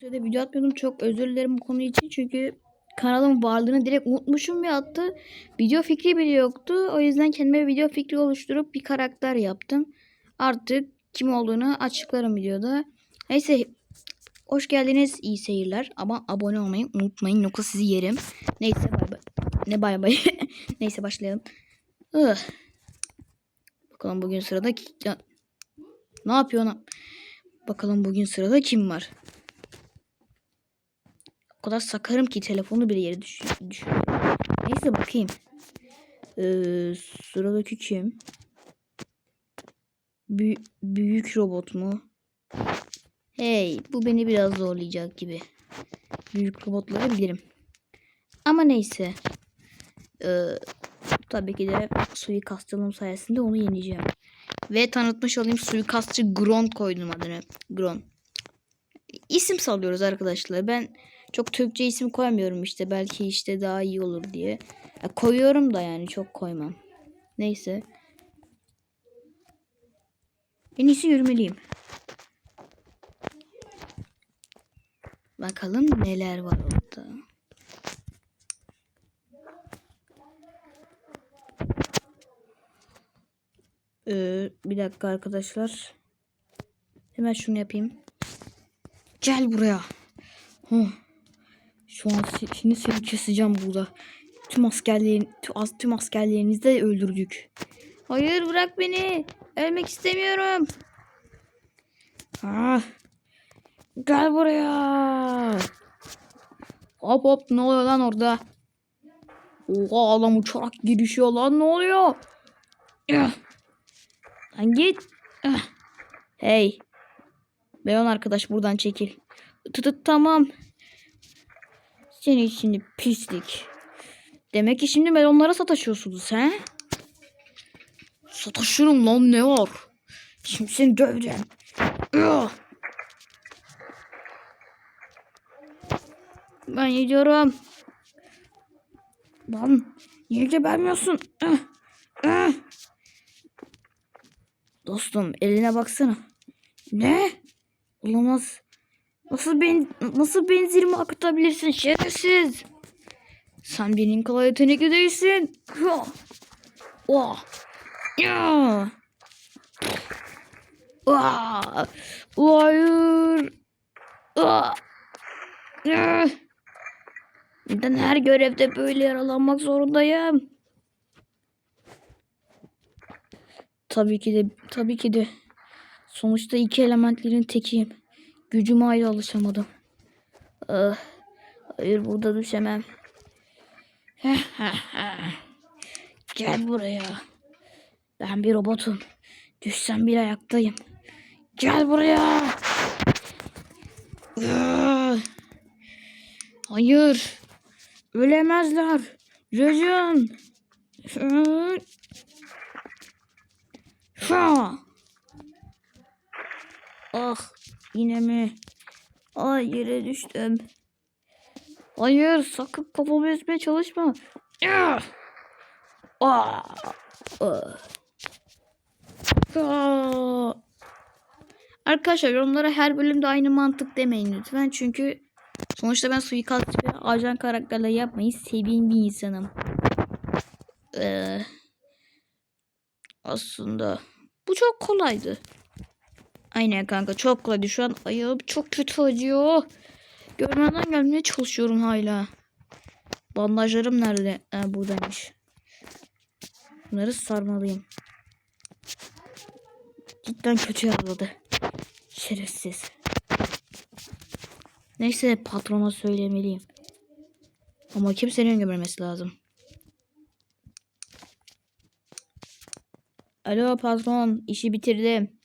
Şöyle video atmıyordum. Çok özür dilerim bu konu için. Çünkü kanalın varlığını direkt unutmuşum ve attı. Video fikri bile yoktu. O yüzden kendime video fikri oluşturup bir karakter yaptım. Artık kim olduğunu açıklarım videoda. Neyse. Hoş geldiniz. iyi seyirler. Ama abone olmayı unutmayın. Yoksa sizi yerim. Neyse bay bay. Ne bay bay. Neyse başlayalım. Ugh. Bakalım bugün sırada ki... Ne yapıyor lan? Bakalım bugün sırada kim var? Kadar sakarım ki telefonu bile yere düş. Neyse bakayım. Ee, sıradaki kim? Bü- büyük robot mu? Hey, bu beni biraz zorlayacak gibi. Büyük robotları bilirim. Ama neyse. Ee, tabii ki de suikastçılığım sayesinde onu yeneceğim. Ve tanıtmış olayım suikastçı Gron koydum adını. Gron. İsim sallıyoruz arkadaşlar. Ben çok Türkçe isim koymuyorum işte. Belki işte daha iyi olur diye. Ya koyuyorum da yani çok koymam. Neyse. En iyisi yürümeliyim. Bakalım neler var orada. Ee, bir dakika arkadaşlar. Hemen şunu yapayım. Gel buraya. Huh. Şu an şimdi seni keseceğim burada. Tüm askerlerin tüm, as- tüm askerlerinizi de öldürdük. Hayır bırak beni. Ölmek istemiyorum. Ah. Gel buraya. Hop hop ne oluyor lan orada? Oha adam uçarak girişiyor lan ne oluyor? Ah. Lan git. Ah. Hey. Beyon arkadaş buradan çekil. Tut tamam. Seni şimdi pislik. Demek ki şimdi melonlara sataşıyorsunuz he? Sataşırım lan ne var? Şimdi seni döveceğim. Ben gidiyorum. Lan niye gebermiyorsun? Dostum eline baksana. Ne? Olamaz. Nasıl ben nasıl benzerimi akıtabilirsin şerefsiz? Sen benim kadar yetenekli değilsin. Oha! Ya! Oha! Hayır. Ya! Neden her görevde böyle yaralanmak zorundayım? Tabii ki de tabii ki de. Sonuçta iki elementlerin tekiyim. Gücüme ayrı alışamadım. Ah, hayır burada düşemem. Gel buraya. Ben bir robotum. Düşsem bir ayaktayım. Gel buraya. Ah! Hayır. Ölemezler. Rejim. Ha. Ah yine mi? Ay yere düştüm. Hayır sakın kafamı ezmeye çalışma. Ah! Ah! Ah! Arkadaşlar yorumlara her bölümde aynı mantık demeyin lütfen. Çünkü sonuçta ben suikastçı ve ajan karakterle yapmayı sevdiğim bir insanım. Ee, aslında bu çok kolaydı. Aynen kanka çok kolaydı. Şu an ayağım çok kötü acıyor. Görmeden gelmeye çalışıyorum hala. Bandajlarım nerede? Ha, buradaymış. Bunları sarmalıyım. Cidden kötü yaraladı. Şerefsiz. Neyse patrona söylemeliyim. Ama kimsenin görmemesi lazım. Alo patron işi bitirdim.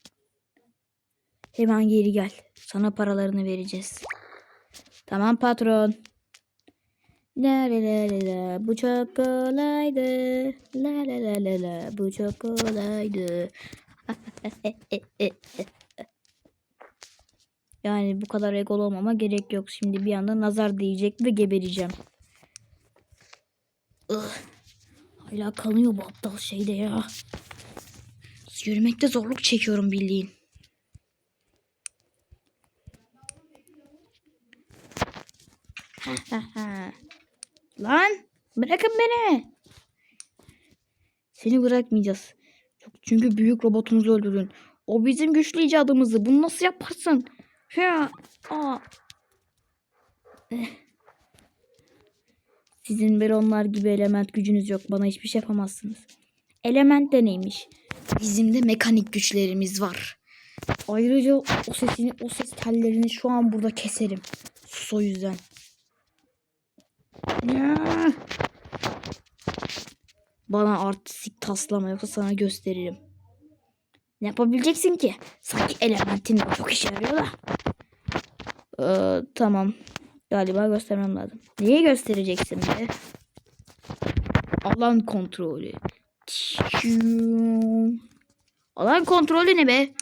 Hemen geri gel. Sana paralarını vereceğiz. Tamam patron. La la la la la bu çok kolaydı. La la la la la bu çok kolaydı. yani bu kadar egol olmama gerek yok. Şimdi bir anda nazar değecek ve gebereceğim. Hala kanıyor bu aptal şeyde ya. Yürümekte zorluk çekiyorum bildiğin. Lan bırakın beni. Seni bırakmayacağız. Çünkü büyük robotumuzu öldürdün. O bizim güçlü icadımızdı. Bunu nasıl yaparsın? Ya. Eh. Sizin bir onlar gibi element gücünüz yok. Bana hiçbir şey yapamazsınız. Element de neymiş? Bizim de mekanik güçlerimiz var. Ayrıca o sesini, o ses tellerini şu an burada keserim. Sus o yüzden. Ya. Bana artistik taslama yoksa sana gösteririm. Ne yapabileceksin ki? Sanki elementin çok işe yarıyor da. Ee, tamam. Galiba göstermem lazım. Neyi göstereceksin be? Alan kontrolü. Alan kontrolü ne be?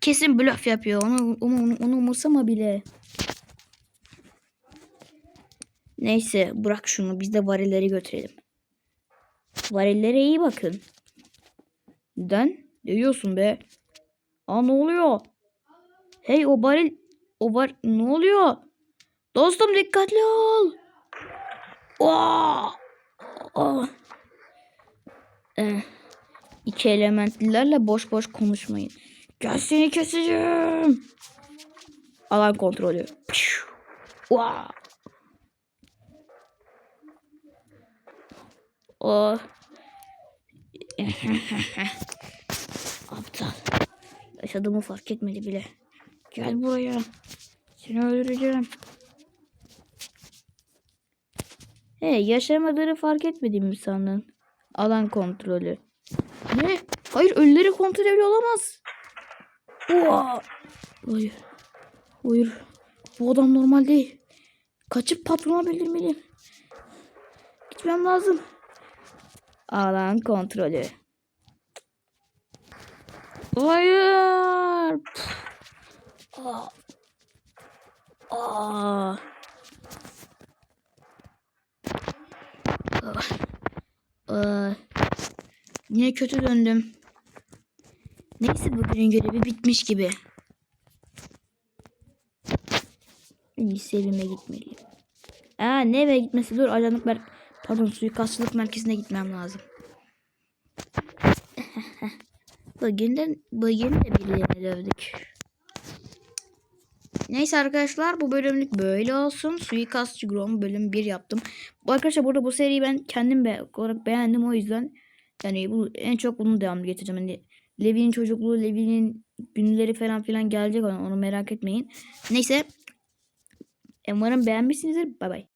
Kesin blöf yapıyor. Onu, onu, onu umursama bile. Neyse bırak şunu. Biz de varilleri götürelim. Varillere iyi bakın. Neden? Ne diyorsun be? Aa ne oluyor? Hey o varil... O var... Ne oluyor? Dostum dikkatli ol. Oo! Oh. Eh, iki elementlilerle boş boş konuşmayın. Gel seni keseceğim. Alan kontrolü. Vaa. Oh. Aptal. Yaşadığımı fark etmedi bile. Gel buraya. Seni öldüreceğim. He yaşamadığını fark etmediğimi mi sandın? Alan kontrolü. Ne? Hayır ölüleri kontrol ediyor olamaz. Oha. Hayır. Hayır. Bu adam normal değil. Kaçıp patrona bildirmeliyim. Gitmem lazım. Alan kontrolü. Hayır. Aa. Aa. Aa. Yine kötü döndüm. Neyse bugünün görevi bitmiş gibi. En iyisi evime gitmeliyim. Aa ne eve gitmesi dur ajanlık mer pardon suikastçılık merkezine gitmem lazım. bugün de bugün de birilerini dövdük. Neyse arkadaşlar bu bölümlük böyle olsun. Suikastçı Grom bölüm 1 yaptım. Arkadaşlar burada bu seriyi ben kendim be olarak beğendim o yüzden yani bu en çok bunu devam getireceğim. Hani Levi'nin çocukluğu, Levi'nin günleri falan filan gelecek onu, onu merak etmeyin. Neyse umarım beğenmişsinizdir. Bay bay.